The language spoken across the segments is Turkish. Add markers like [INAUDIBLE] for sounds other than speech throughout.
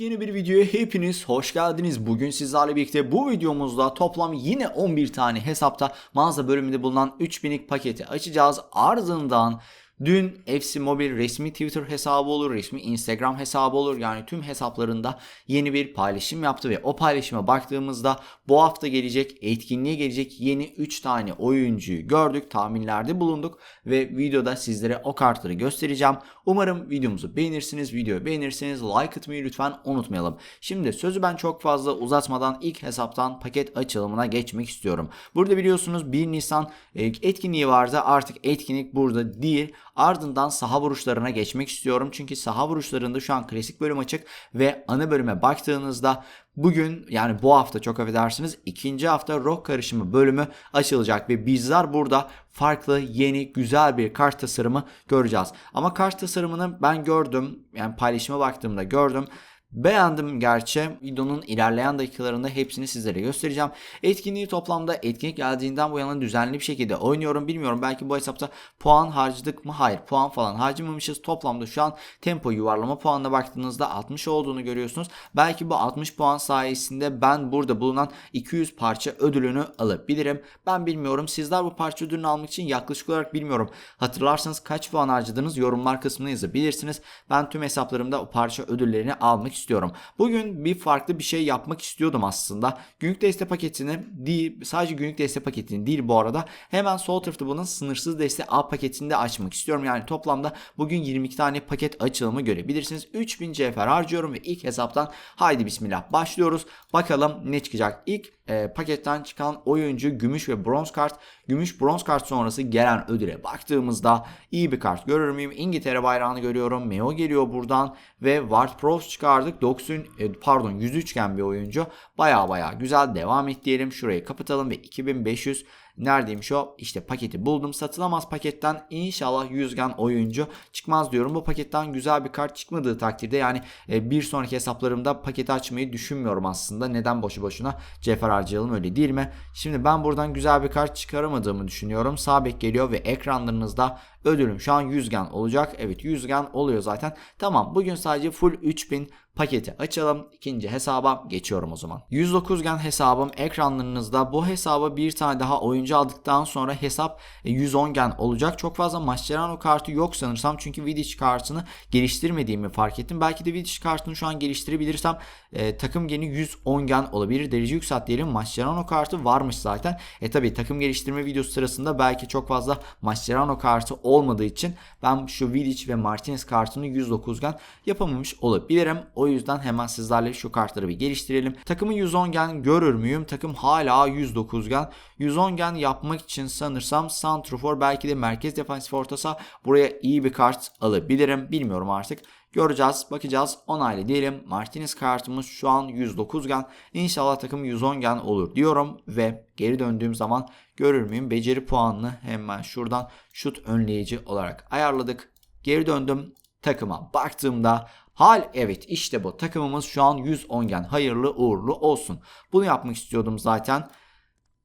Yeni bir videoya hepiniz hoş geldiniz. Bugün sizlerle birlikte bu videomuzda toplam yine 11 tane hesapta mağaza bölümünde bulunan 3000'lik paketi açacağız. Ardından Dün FC Mobile resmi Twitter hesabı olur, resmi Instagram hesabı olur. Yani tüm hesaplarında yeni bir paylaşım yaptı ve o paylaşıma baktığımızda bu hafta gelecek, etkinliğe gelecek yeni 3 tane oyuncuyu gördük. Tahminlerde bulunduk ve videoda sizlere o kartları göstereceğim. Umarım videomuzu beğenirsiniz. Videoyu beğenirseniz like atmayı lütfen unutmayalım. Şimdi sözü ben çok fazla uzatmadan ilk hesaptan paket açılımına geçmek istiyorum. Burada biliyorsunuz 1 Nisan e, etkinliği vardı. Artık etkinlik burada değil. Ardından saha vuruşlarına geçmek istiyorum. Çünkü saha vuruşlarında şu an klasik bölüm açık ve ana bölüme baktığınızda bugün yani bu hafta çok affedersiniz ikinci hafta rock karışımı bölümü açılacak ve bizler burada farklı yeni güzel bir kart tasarımı göreceğiz. Ama kart tasarımını ben gördüm yani paylaşıma baktığımda gördüm. Beğendim gerçi. Videonun ilerleyen dakikalarında hepsini sizlere göstereceğim. Etkinliği toplamda etkinlik geldiğinden bu yana düzenli bir şekilde oynuyorum. Bilmiyorum belki bu hesapta puan harcadık mı? Hayır puan falan harcamamışız. Toplamda şu an tempo yuvarlama puanına baktığınızda 60 olduğunu görüyorsunuz. Belki bu 60 puan sayesinde ben burada bulunan 200 parça ödülünü alabilirim. Ben bilmiyorum. Sizler bu parça ödülünü almak için yaklaşık olarak bilmiyorum. Hatırlarsanız kaç puan harcadınız yorumlar kısmına yazabilirsiniz. Ben tüm hesaplarımda o parça ödüllerini almak istiyorum. Bugün bir farklı bir şey yapmak istiyordum aslında. Günlük deste paketini değil sadece günlük deste paketini değil bu arada hemen sol tarafta bunun sınırsız deste A paketini de açmak istiyorum. Yani toplamda bugün 22 tane paket açılımı görebilirsiniz. 3000 CFR harcıyorum ve ilk hesaptan haydi bismillah başlıyoruz. Bakalım ne çıkacak. İlk e, paketten çıkan oyuncu gümüş ve bronz kart. Gümüş bronz kart sonrası gelen ödüle baktığımızda iyi bir kart görür müyüm? İngiltere bayrağını görüyorum. Meo geliyor buradan ve Ward Prowse çıkardık. 90 e, pardon 103 gen bir oyuncu. Baya baya güzel devam et diyelim. Şurayı kapatalım ve 2500 Neredeymiş o? İşte paketi buldum. Satılamaz paketten inşallah yüzgen oyuncu çıkmaz diyorum. Bu paketten güzel bir kart çıkmadığı takdirde yani e, bir sonraki hesaplarımda paketi açmayı düşünmüyorum aslında. Neden boşu boşuna cefer harcayalım öyle değil mi? Şimdi ben buradan güzel bir kart çıkaramadığımı düşünüyorum. Sağ bek geliyor ve ekranlarınızda ödülüm şu an yüzgen olacak. Evet yüzgen oluyor zaten. Tamam bugün sadece full 3000 paketi açalım. İkinci hesaba geçiyorum o zaman. 109 gen hesabım ekranlarınızda. Bu hesaba bir tane daha oyuncu aldıktan sonra hesap 110 gen olacak. Çok fazla Mascherano kartı yok sanırsam. Çünkü Vidic kartını geliştirmediğimi fark ettim. Belki de Vidic kartını şu an geliştirebilirsem e, takım geni 110 gen olabilir. Derece yükselt diyelim. Mascherano kartı varmış zaten. E tabi takım geliştirme videosu sırasında belki çok fazla Mascherano kartı olmadığı için ben şu Vidic ve Martinez kartını 109 gen yapamamış olabilirim. O yüzden hemen sizlerle şu kartları bir geliştirelim. Takımı 110 gen görür müyüm? Takım hala 109 gen. 110 gen yapmak için sanırsam Santrofor belki de merkez defansif ortasa buraya iyi bir kart alabilirim. Bilmiyorum artık. Göreceğiz, bakacağız. Onaylı diyelim. Martinez kartımız şu an 109 gen. İnşallah takım 110 gen olur diyorum ve geri döndüğüm zaman görür müyüm? Beceri puanını hemen şuradan şut önleyici olarak ayarladık. Geri döndüm takıma baktığımda Hal evet işte bu takımımız şu an 110 gen hayırlı uğurlu olsun. Bunu yapmak istiyordum zaten.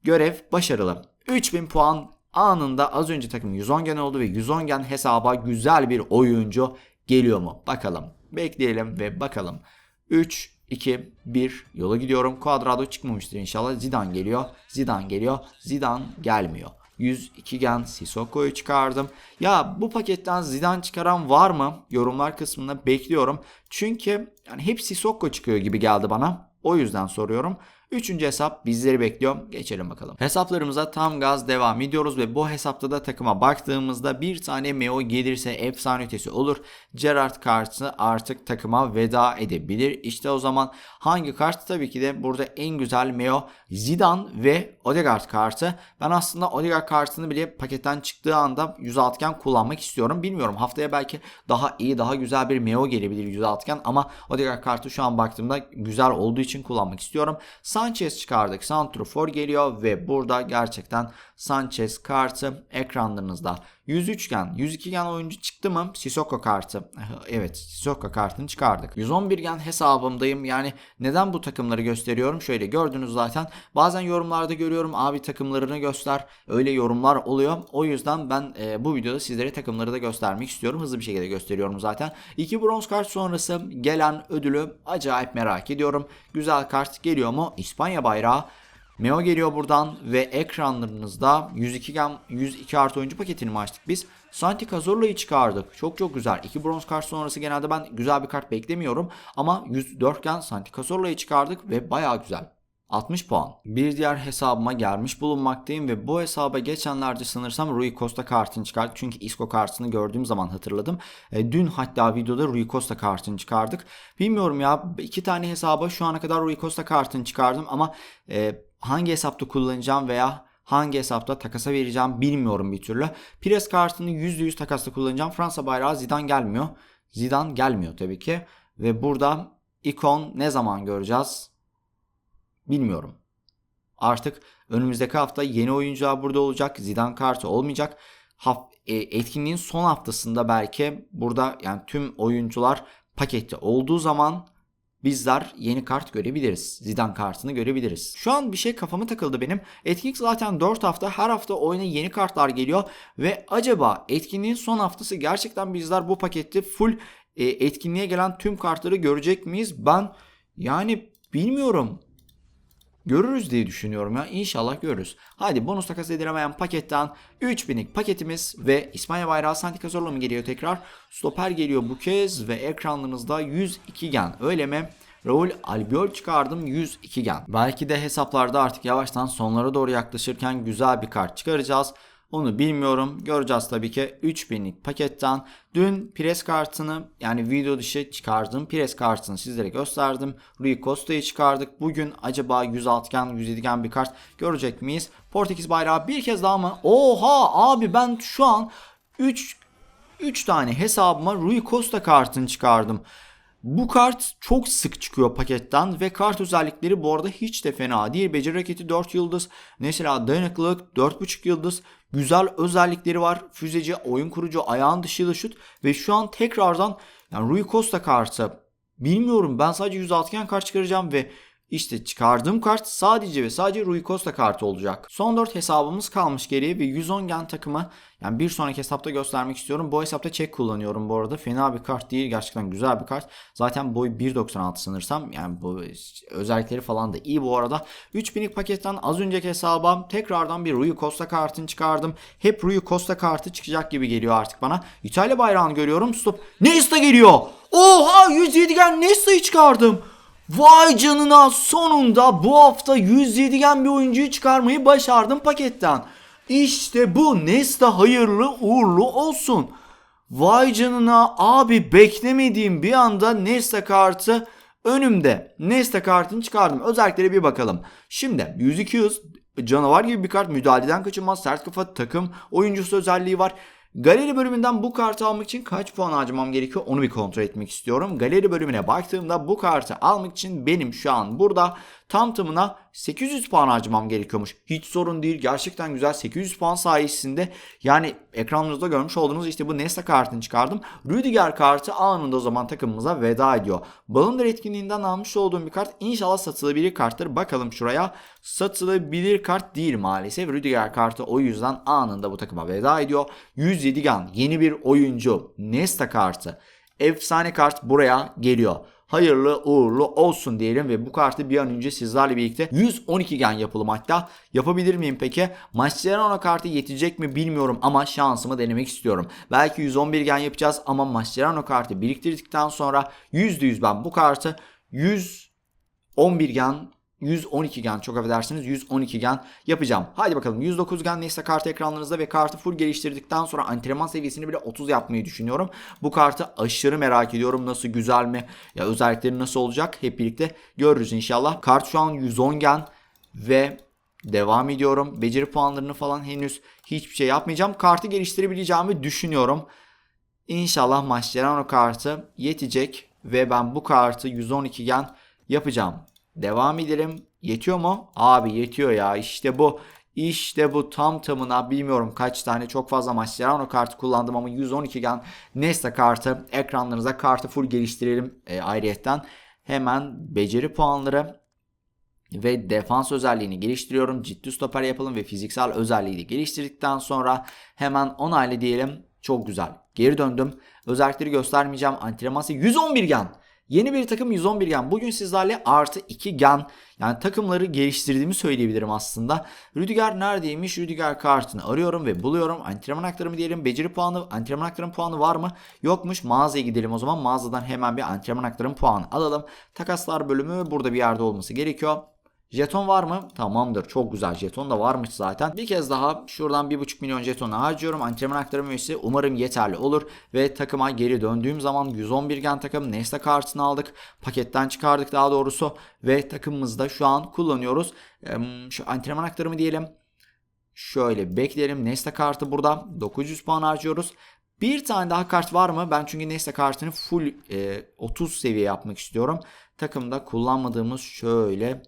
Görev başarılı. 3000 puan anında az önce takım 110 gen oldu ve 110 gen hesaba güzel bir oyuncu geliyor mu? Bakalım. Bekleyelim ve bakalım. 3, 2, 1 yola gidiyorum. Quadrado çıkmamıştır inşallah. Zidane geliyor. Zidane geliyor. Zidane gelmiyor. 102 gen Sissoko'yu çıkardım. Ya bu paketten Zidane çıkaran var mı? Yorumlar kısmında bekliyorum. Çünkü yani hep Sissoko çıkıyor gibi geldi bana. O yüzden soruyorum. Üçüncü hesap bizleri bekliyor. Geçelim bakalım. Hesaplarımıza tam gaz devam ediyoruz ve bu hesapta da takıma baktığımızda bir tane Meo gelirse efsane ötesi olur. Gerard kartı artık takıma veda edebilir. İşte o zaman hangi kart? Tabii ki de burada en güzel Meo Zidane ve Odegaard kartı. Ben aslında Odegaard kartını bile paketten çıktığı anda 106 gen kullanmak istiyorum. Bilmiyorum haftaya belki daha iyi daha güzel bir Meo gelebilir 106 gen ama Odegaard kartı şu an baktığımda güzel olduğu için kullanmak istiyorum. Sanchez çıkardık. Santrofor geliyor ve burada gerçekten Sanchez kartı ekranlarınızda 103 gen, 102 gen oyuncu çıktı mı? Sissoko kartı. [LAUGHS] Evet Sissoko kartını çıkardık. 111 gen hesabımdayım. Yani neden bu takımları gösteriyorum? Şöyle gördünüz zaten. Bazen yorumlarda görüyorum abi takımlarını göster. Öyle yorumlar oluyor. O yüzden ben e, bu videoda sizlere takımları da göstermek istiyorum. Hızlı bir şekilde gösteriyorum zaten. 2 bronz kart sonrası gelen ödülü acayip merak ediyorum. Güzel kart geliyor mu? İspanya bayrağı. Meo geliyor buradan ve ekranlarınızda 102 gem 102 artı oyuncu paketini mi açtık biz? Santi Cazorla'yı çıkardık. Çok çok güzel. 2 bronz kart sonrası genelde ben güzel bir kart beklemiyorum. Ama 104 gen Santi Cazorla'yı çıkardık ve baya güzel. 60 puan. Bir diğer hesabıma gelmiş bulunmaktayım ve bu hesaba geçenlerde sanırsam Rui Costa kartını çıkardık. Çünkü Isco kartını gördüğüm zaman hatırladım. E, dün hatta videoda Rui Costa kartını çıkardık. Bilmiyorum ya iki tane hesaba şu ana kadar Rui Costa kartını çıkardım ama e, hangi hesapta kullanacağım veya hangi hesapta takasa vereceğim bilmiyorum bir türlü. Pires kartını %100 takasta kullanacağım. Fransa bayrağı Zidane gelmiyor. Zidane gelmiyor tabii ki. Ve burada ikon ne zaman göreceğiz? Bilmiyorum. Artık önümüzdeki hafta yeni oyuncular burada olacak. Zidane kartı olmayacak. Haf- e, etkinliğin son haftasında belki burada yani tüm oyuncular pakette olduğu zaman bizler yeni kart görebiliriz. Zidane kartını görebiliriz. Şu an bir şey kafama takıldı benim. Etkinlik zaten 4 hafta. Her hafta oyuna yeni kartlar geliyor. Ve acaba etkinliğin son haftası gerçekten bizler bu pakette full e, etkinliğe gelen tüm kartları görecek miyiz? Ben yani bilmiyorum. Görürüz diye düşünüyorum ya. İnşallah görürüz. Hadi bonus takas edilemeyen paketten 3000'lik paketimiz ve İspanya bayrağı Santi Cazorla mı geliyor tekrar? Stoper geliyor bu kez ve ekranlarınızda 102 gen. Öyle mi? Raul Albiol çıkardım 102 gen. Belki de hesaplarda artık yavaştan sonlara doğru yaklaşırken güzel bir kart çıkaracağız. Onu bilmiyorum. Göreceğiz tabii ki 3000'lik paketten. Dün pres kartını yani video dışı çıkardım. Pres kartını sizlere gösterdim. Rui Costa'yı çıkardık. Bugün acaba 106 gen 107 gen bir kart görecek miyiz? Portekiz bayrağı bir kez daha mı? Oha abi ben şu an 3 3 tane hesabıma Rui Costa kartını çıkardım. Bu kart çok sık çıkıyor paketten ve kart özellikleri bu arada hiç de fena değil. Beceri raketi 4 yıldız. Mesela dayanıklılık 4.5 yıldız. Güzel özellikleri var. Füzeci, oyun kurucu, ayağın dışı şut. Ve şu an tekrardan yani Rui Costa kartı bilmiyorum ben sadece 106 gen kart çıkaracağım ve işte çıkardığım kart sadece ve sadece Rui Costa kartı olacak. Son 4 hesabımız kalmış geriye ve 110 gen takımı yani bir sonraki hesapta göstermek istiyorum. Bu hesapta çek kullanıyorum bu arada. Fena bir kart değil. Gerçekten güzel bir kart. Zaten boy 1.96 sanırsam. Yani bu özellikleri falan da iyi bu arada. 3000'lik paketten az önceki hesaba tekrardan bir Rui Costa kartını çıkardım. Hep Rui Costa kartı çıkacak gibi geliyor artık bana. İtalya bayrağını görüyorum. Stop. Nesta geliyor. Oha 107 gen Nesta'yı çıkardım. Vay canına sonunda bu hafta 107 gen bir oyuncuyu çıkarmayı başardım paketten. İşte bu Nesta hayırlı uğurlu olsun. Vay canına abi beklemediğim bir anda Nesta kartı önümde. Nesta kartını çıkardım. Özelliklere bir bakalım. Şimdi 102 canavar gibi bir kart müdahaleden kaçınmaz sert kafa takım oyuncusu özelliği var. Galeri bölümünden bu kartı almak için kaç puan harcamam gerekiyor onu bir kontrol etmek istiyorum. Galeri bölümüne baktığımda bu kartı almak için benim şu an burada tam tamına 800 puan harcamam gerekiyormuş. Hiç sorun değil gerçekten güzel 800 puan sayesinde yani ekranınızda görmüş olduğunuz işte bu Nesta kartını çıkardım. Rüdiger kartı anında o zaman takımımıza veda ediyor. Balındır etkinliğinden almış olduğum bir kart inşallah satılabilir karttır. Bakalım şuraya satılabilir kart değil maalesef. Rüdiger kartı o yüzden anında bu takıma veda ediyor. 107 gan yeni bir oyuncu Nesta kartı. Efsane kart buraya geliyor hayırlı uğurlu olsun diyelim ve bu kartı bir an önce sizlerle birlikte 112 gen yapalım hatta. Yapabilir miyim peki? Mascherano kartı yetecek mi bilmiyorum ama şansımı denemek istiyorum. Belki 111 gen yapacağız ama Mascherano kartı biriktirdikten sonra %100 ben bu kartı 111 gen 112 gen çok affedersiniz 112 gen yapacağım. Haydi bakalım 109 gen neyse kart ekranlarınızda ve kartı full geliştirdikten sonra antrenman seviyesini bile 30 yapmayı düşünüyorum. Bu kartı aşırı merak ediyorum nasıl güzel mi ya özellikleri nasıl olacak hep birlikte görürüz inşallah. Kart şu an 110 gen ve devam ediyorum. Beceri puanlarını falan henüz hiçbir şey yapmayacağım. Kartı geliştirebileceğimi düşünüyorum. İnşallah Mascherano kartı yetecek ve ben bu kartı 112 gen yapacağım. Devam edelim. Yetiyor mu? Abi yetiyor ya. İşte bu. İşte bu tam tamına bilmiyorum kaç tane çok fazla Mascherano kartı kullandım ama 112 gen Nesta kartı ekranlarınıza kartı full geliştirelim e, ayrıyetten. Hemen beceri puanları ve defans özelliğini geliştiriyorum. Ciddi stoper yapalım ve fiziksel özelliği de geliştirdikten sonra hemen onaylı diyelim. Çok güzel. Geri döndüm. Özellikleri göstermeyeceğim. Antrenmansı 111 gen. Yeni bir takım 111 gen. Bugün sizlerle artı 2 gen yani takımları geliştirdiğimi söyleyebilirim aslında. Rüdiger neredeymiş? Rüdiger kartını arıyorum ve buluyorum. Antrenman aktarımı diyelim. Beceri puanı, antrenman aktarım puanı var mı? Yokmuş. Mağazaya gidelim o zaman. Mağazadan hemen bir antrenman aktarım puanı alalım. Takaslar bölümü burada bir yerde olması gerekiyor. Jeton var mı? Tamamdır. Çok güzel. Jeton da varmış zaten. Bir kez daha şuradan 1.5 milyon jetonu harcıyorum. Antrenman aktarım üyesi umarım yeterli olur. Ve takıma geri döndüğüm zaman 111 gen takım Nesta kartını aldık. Paketten çıkardık daha doğrusu. Ve takımımızda şu an kullanıyoruz. Şu antrenman aktarımı diyelim. Şöyle bekleyelim. Nesta kartı burada. 900 puan harcıyoruz. Bir tane daha kart var mı? Ben çünkü Nesta kartını full e, 30 seviye yapmak istiyorum. Takımda kullanmadığımız şöyle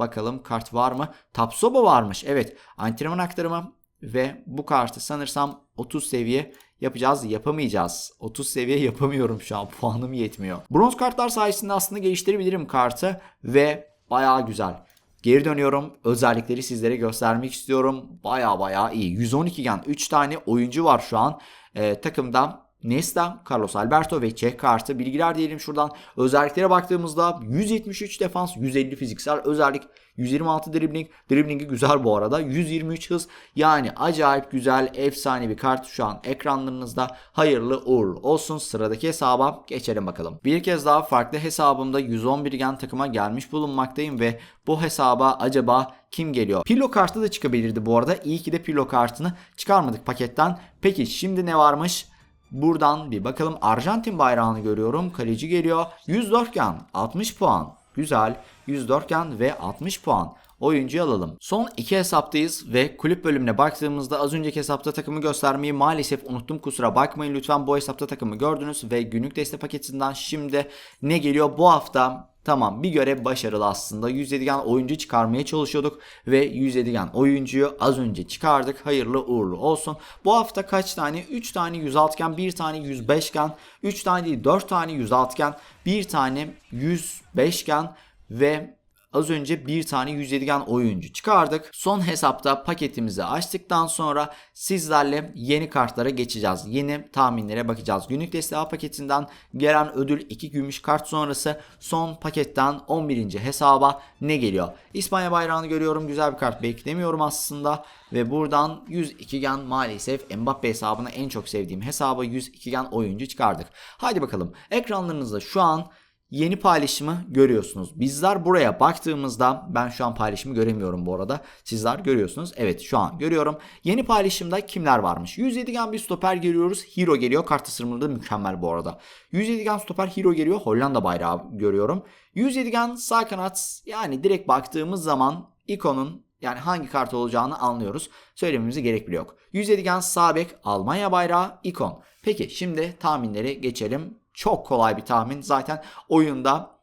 Bakalım kart var mı? Tapsoba varmış. Evet. Antrenman aktarımı ve bu kartı sanırsam 30 seviye yapacağız. Yapamayacağız. 30 seviye yapamıyorum şu an. [LAUGHS] Puanım yetmiyor. Bronz kartlar sayesinde aslında geliştirebilirim kartı ve baya güzel. Geri dönüyorum. Özellikleri sizlere göstermek istiyorum. Baya baya iyi. 112 gen 3 tane oyuncu var şu an. Ee, takımda Nesta, Carlos Alberto ve Çek kartı bilgiler diyelim şuradan. Özelliklere baktığımızda 173 defans, 150 fiziksel özellik, 126 dribbling. Dribblingi güzel bu arada. 123 hız. Yani acayip güzel, efsane bir kart şu an ekranlarınızda. Hayırlı uğurlu olsun. Sıradaki hesaba geçelim bakalım. Bir kez daha farklı hesabımda 111 gen takıma gelmiş bulunmaktayım ve bu hesaba acaba kim geliyor? Pilo kartı da çıkabilirdi bu arada. İyi ki de Pilo kartını çıkarmadık paketten. Peki şimdi ne varmış? Buradan bir bakalım Arjantin bayrağını görüyorum. Kaleci geliyor. 104 gen 60 puan. Güzel. 104 gen ve 60 puan. Oyuncu alalım. Son iki hesaptayız ve kulüp bölümüne baktığımızda az önceki hesapta takımı göstermeyi maalesef unuttum. Kusura bakmayın lütfen bu hesapta takımı gördünüz ve günlük destek paketinden şimdi ne geliyor? Bu hafta Tamam bir görev başarılı aslında. 107 gen oyuncu çıkarmaya çalışıyorduk ve 107 gen oyuncuyu az önce çıkardık. Hayırlı uğurlu olsun. Bu hafta kaç tane? 3 tane 106 gen, 1 tane 105 gen, 3 tane değil 4 tane 106 gen, 1 tane 105 gen ve Az önce bir tane 107 gen oyuncu çıkardık. Son hesapta paketimizi açtıktan sonra sizlerle yeni kartlara geçeceğiz. Yeni tahminlere bakacağız. Günlük desteği paketinden gelen ödül 2 gümüş kart sonrası son paketten 11. hesaba ne geliyor? İspanya bayrağını görüyorum. Güzel bir kart beklemiyorum aslında. Ve buradan 102 gen maalesef Mbappe hesabına en çok sevdiğim hesaba 102 gen oyuncu çıkardık. Hadi bakalım ekranlarınızda şu an yeni paylaşımı görüyorsunuz. Bizler buraya baktığımızda ben şu an paylaşımı göremiyorum bu arada. Sizler görüyorsunuz. Evet şu an görüyorum. Yeni paylaşımda kimler varmış? 107 gen bir stoper görüyoruz. Hero geliyor. Kart tasarımı da mükemmel bu arada. 107 gen stoper Hero geliyor. Hollanda bayrağı görüyorum. 107 gen sağ kanat yani direkt baktığımız zaman ikonun yani hangi kart olacağını anlıyoruz. Söylememize gerek bile yok. 107 gen sağ bek Almanya bayrağı ikon. Peki şimdi tahminleri geçelim. Çok kolay bir tahmin. Zaten oyunda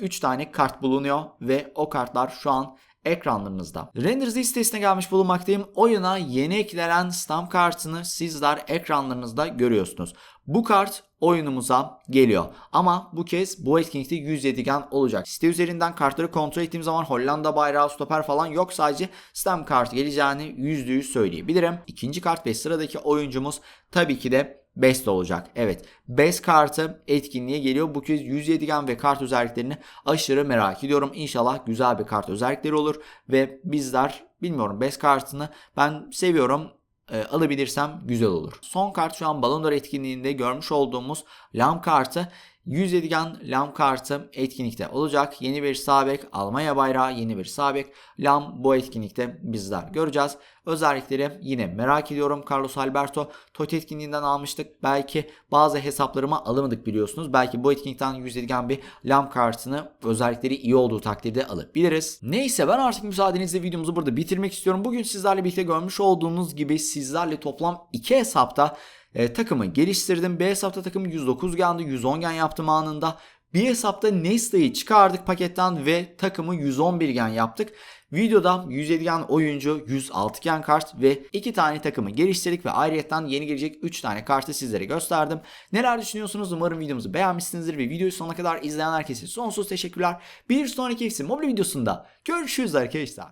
3 e, tane kart bulunuyor ve o kartlar şu an ekranlarınızda. Render listesine gelmiş bulunmaktayım. Oyuna yeni eklenen stamp kartını sizler ekranlarınızda görüyorsunuz. Bu kart oyunumuza geliyor. Ama bu kez bu etkinlikte 107 gen olacak. Site üzerinden kartları kontrol ettiğim zaman Hollanda bayrağı, stoper falan yok. Sadece stamp kartı geleceğini %100 söyleyebilirim. İkinci kart ve sıradaki oyuncumuz tabii ki de Best olacak. Evet. Best kartı etkinliğe geliyor. Bu kez 107 gen ve kart özelliklerini aşırı merak ediyorum. İnşallah güzel bir kart özellikleri olur. Ve bizler bilmiyorum Best kartını ben seviyorum e, alabilirsem güzel olur. Son kart şu an Ballon d'Or etkinliğinde görmüş olduğumuz Lam kartı 100 edgen Lam kartı etkinlikte olacak. Yeni bir sabek Almanya bayrağı, yeni bir sabek Lam bu etkinlikte bizler göreceğiz. Özellikleri yine merak ediyorum. Carlos Alberto TOT etkinliğinden almıştık. Belki bazı hesaplarıma alamadık biliyorsunuz. Belki bu etkinlikten 100 edgen bir Lam kartını özellikleri iyi olduğu takdirde alabiliriz. Neyse ben artık müsaadenizle videomuzu burada bitirmek istiyorum. Bugün sizlerle birlikte görmüş olduğunuz gibi sizlerle toplam 2 hesapta e, takımı geliştirdim. B hesapta takımı 109 geldi. 110 gen yaptım anında. Bir hesapta Nesta'yı çıkardık paketten ve takımı 111 gen yaptık. Videoda 107 gen oyuncu, 106 gen kart ve 2 tane takımı geliştirdik ve ayrıyetten yeni gelecek 3 tane kartı sizlere gösterdim. Neler düşünüyorsunuz? Umarım videomuzu beğenmişsinizdir ve videoyu sonuna kadar izleyen herkese sonsuz teşekkürler. Bir sonraki FC Mobile videosunda görüşürüz arkadaşlar.